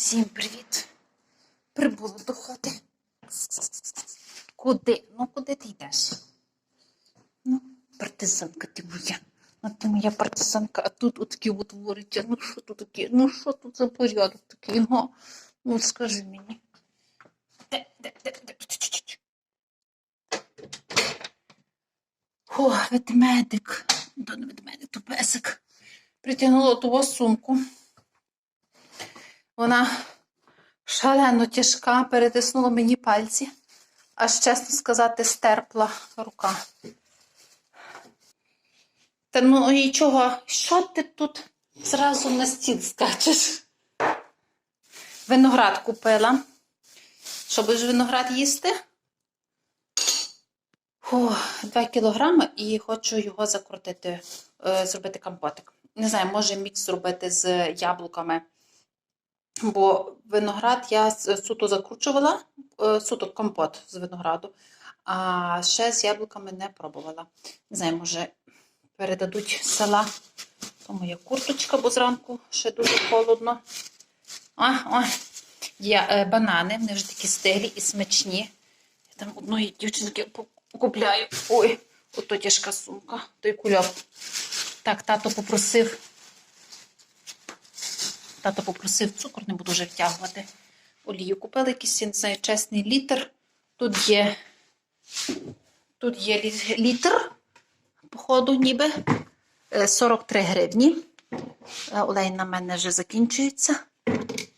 Всім привіт! Прибула до хати. Куди? Ну, куди ти йдеш? Ну, партизанка ти моя. Ну, ти моя партизанка, а тут отакі от. Ну, що тут таке? Ну, що тут за порядок такий? Ну, ну скажи мені. Де, де, де, де? О, ведмедик. Не ведмедик, то песик. Притягнула того сумку. Вона шалено тяжка, перетиснула мені пальці, аж чесно сказати, стерпла рука. Та ну і чого? Що ти тут зразу на стіл скачеш? Виноград купила. Що будеш виноград їсти? О, 2 кілограми і хочу його закрутити, е, зробити компотик. Не знаю, може мікс зробити з яблуками. Бо виноград я суто закручувала, е, суто компот з винограду, а ще з яблуками не пробувала. Не знаю, може передадуть села. То моя курточка, бо зранку ще дуже холодно. А, ой. Є е, банани, вони вже такі стиглі і смачні. Я там одної дівчинки купляю. Ой, ото тяжка сумка, той кульок. Так, тато попросив. Тато попросив цукор, не буду вже втягувати. Олію купили якийсь, не знаю, чесний літр. Тут є, тут є літр, походу, ніби е, 43 гривні. Е, Олей на мене вже закінчується.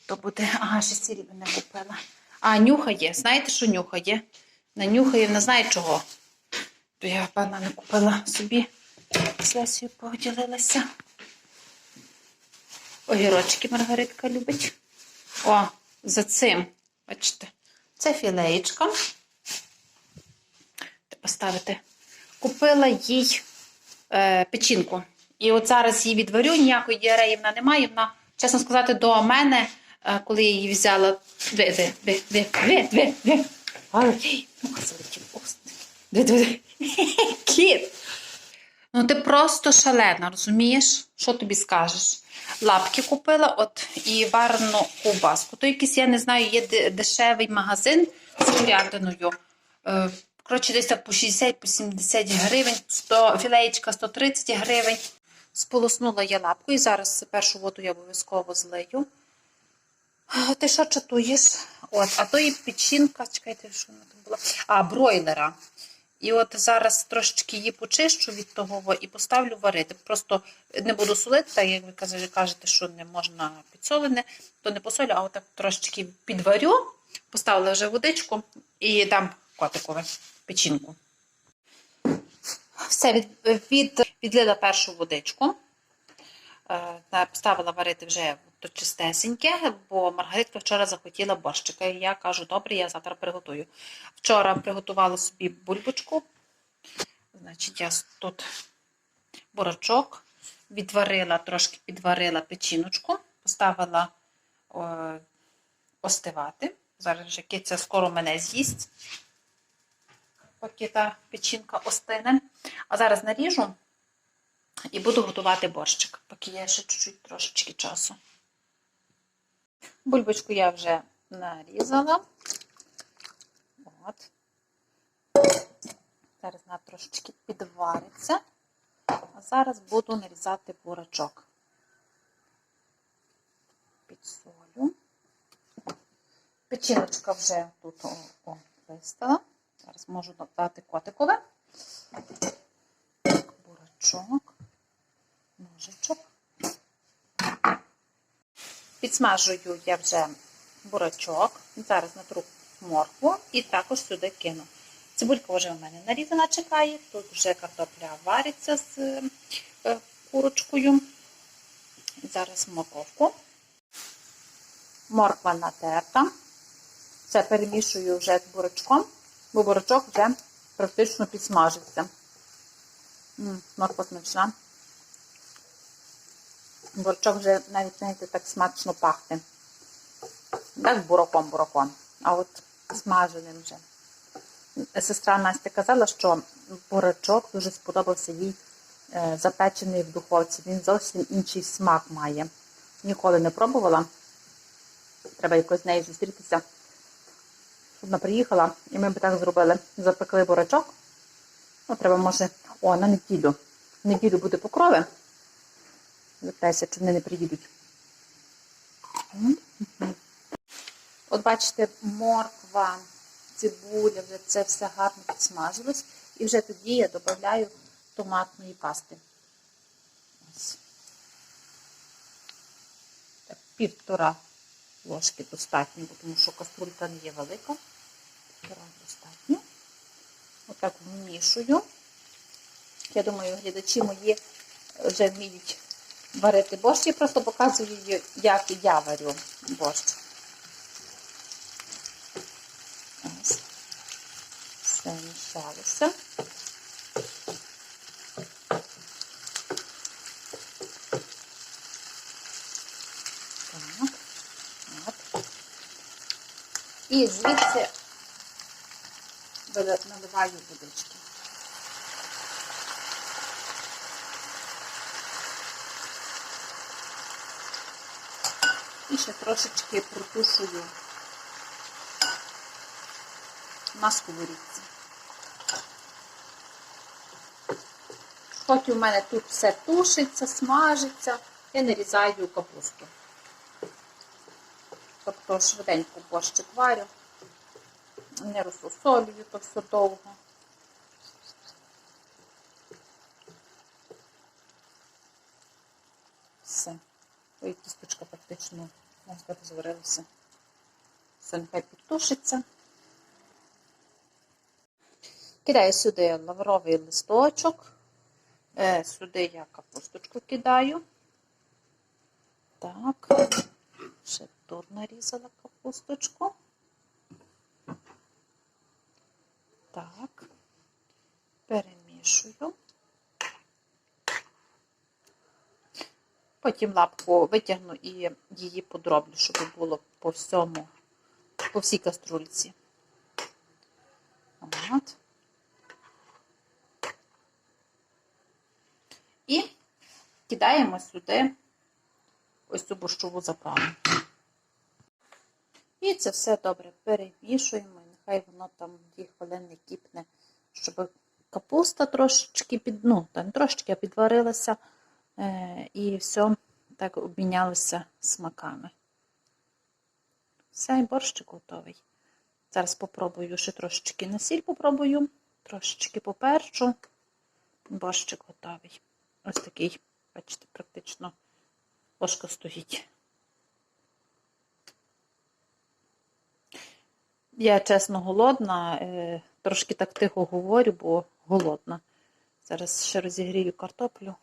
То буде, ага, ще сірі не купила. А, нюхає. Знаєте, що нюхає? Нанюхає, не знає чого. То я банани купила собі. З поділилася. Огірочки Маргаритка любить. О, за цим, бачите, це філеєчка. Поставити. Купила їй е, печінку. І от зараз її відварю, ніякої діареї вона немає. Вона, чесно сказати, до мене, е, коли я її взяла. Ви, ви, ви, ви, ви, ви, ви. Ай, муха залетіла. Ось. Ви, ви, ви. Кіт. Ну, ти просто шалена, розумієш? Що тобі скажеш? Лапки купила, от і варену ковбаску. То якийсь, я не знаю, є дешевий магазин з курятиною. Е, Коротше, десь так по 60 по 70 гривень, 100, філеєчка 130 гривень. Сполоснула я лапку і зараз першу воду я обов'язково злию. А, Ти що чатуєш? От, а то і печінка, чекайте, що вона там була? А, бройлера. І от зараз трошечки її почищу від того і поставлю варити. Просто не буду солити, так як ви кажете, що не можна підсолене, то не посолю, а отак трошечки підварю, поставила вже водичку і дам котикове печінку. Все, від, від, відлила першу водичку. Е, та Поставила варити вже то чистесеньке, бо Маргаритка вчора захотіла борщика. І я кажу, добре, я завтра приготую. Вчора приготувала собі бульбочку. Значить, я тут борочок відварила, трошки підварила печіночку, поставила о, остивати. Зараз вже киця скоро мене з'їсть, поки та печінка остине. А зараз наріжу і буду готувати борщик, поки є ще чуть-чуть трошечки часу. Бульбочку я вже нарізала. От. Зараз вона трошечки підвариться. А зараз буду нарізати бурачок. Підсолю. Печіночка вже тут о, вистала. Зараз можу додати котикове. Бурачок, ножичок. Підсмажую я вже бурачок. Зараз натру моркву і також сюди кину. Цибулька вже у мене нарізана чекає. Тут вже картопля вариться з е, курочкою. Зараз морковку. Морква натерта. Це перемішую вже з бурачком, бо бурачок вже практично підсмажився. М, Морква смачна. Бурачок вже навіть знаєте, так смачно пахне. Так, бураком, бураком. А от смаженим вже. Сестра Настя казала, що бурачок дуже сподобався їй е, запечений в духовці. Він зовсім інший смак має. Ніколи не пробувала. Треба якось з нею зустрітися. Щоб Вона приїхала, і ми б так зробили. Запекли бурачок. Ну, треба, може, о, на неділю. В неділю буде покрови. Запитайся, чи вони не приїдуть. От бачите, морква, цибуля, вже це все гарно підсмажилось. І вже тоді я додаю томатної пасти. Ось. Півтора ложки достатньо, тому що каструлька не є велика. Півтора достатньо. Отак вмішую. Я думаю, глядачі мої вже вміють варити борщ. Я просто показую, як я варю борщ. Ось. Все мішалося. Так. От. І звідси наливаю водички. І ще трошечки протушую на сковорідці. Хоч у мене тут все тушиться, смажиться, я нарізаю капусту. Тобто швиденько борщик варю, не розсолюю то все довго. Все. Ой, кісточка практично, можна сказати, зварилася. Нехай підтушиться. Кидаю сюди лавровий листочок. Е, Сюди я капусточку кидаю. Так. Ще тут нарізала капусточку. Так. Перемішую. Потім лапку витягну і її подроблю, щоб було по всьому, по всій каструльці. От. І кидаємо сюди ось цю борщову заправу. І це все добре перемішуємо, і нехай воно там дві хвилини кипне, щоб капуста трошечки під, ну, та не трошечки, підварилася, і все так обмінялося смаками. Все, і борщик готовий. Зараз попробую ще трошечки на сіль попробую, трошечки поперчу. Борщик готовий. Ось такий, бачите, практично ложка стоїть. Я чесно голодна, е, трошки так тихо говорю, бо голодна. Зараз ще розігрію картоплю,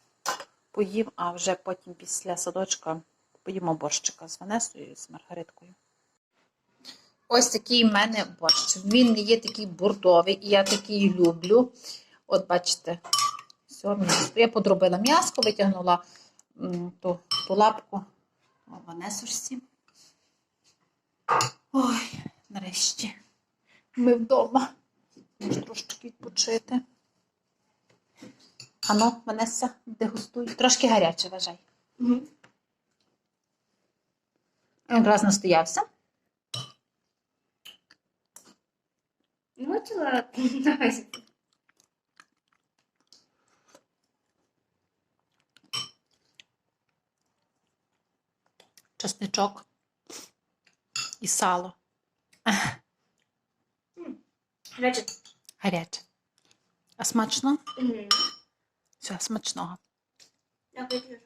поїм, а вже потім після садочка поїмо борщика з Ванесою і з Маргариткою. Ось такий в мене борщ. Він є такий бурдовий, і я такий люблю. От бачите, все, м'ясо. Я подробила м'яско, витягнула ту, ту лапку О, Ванесушці. Ой, нарешті. Ми вдома. Можу трошечки відпочити. Ано, Ванеса, дегустуй. Трошки гаряче, вважай. Угу. Якраз настоявся. Ну, чого? Давай. Чесничок і сало. Значить, Гаряче. А смачно? угу. Все, смачного. Дякую.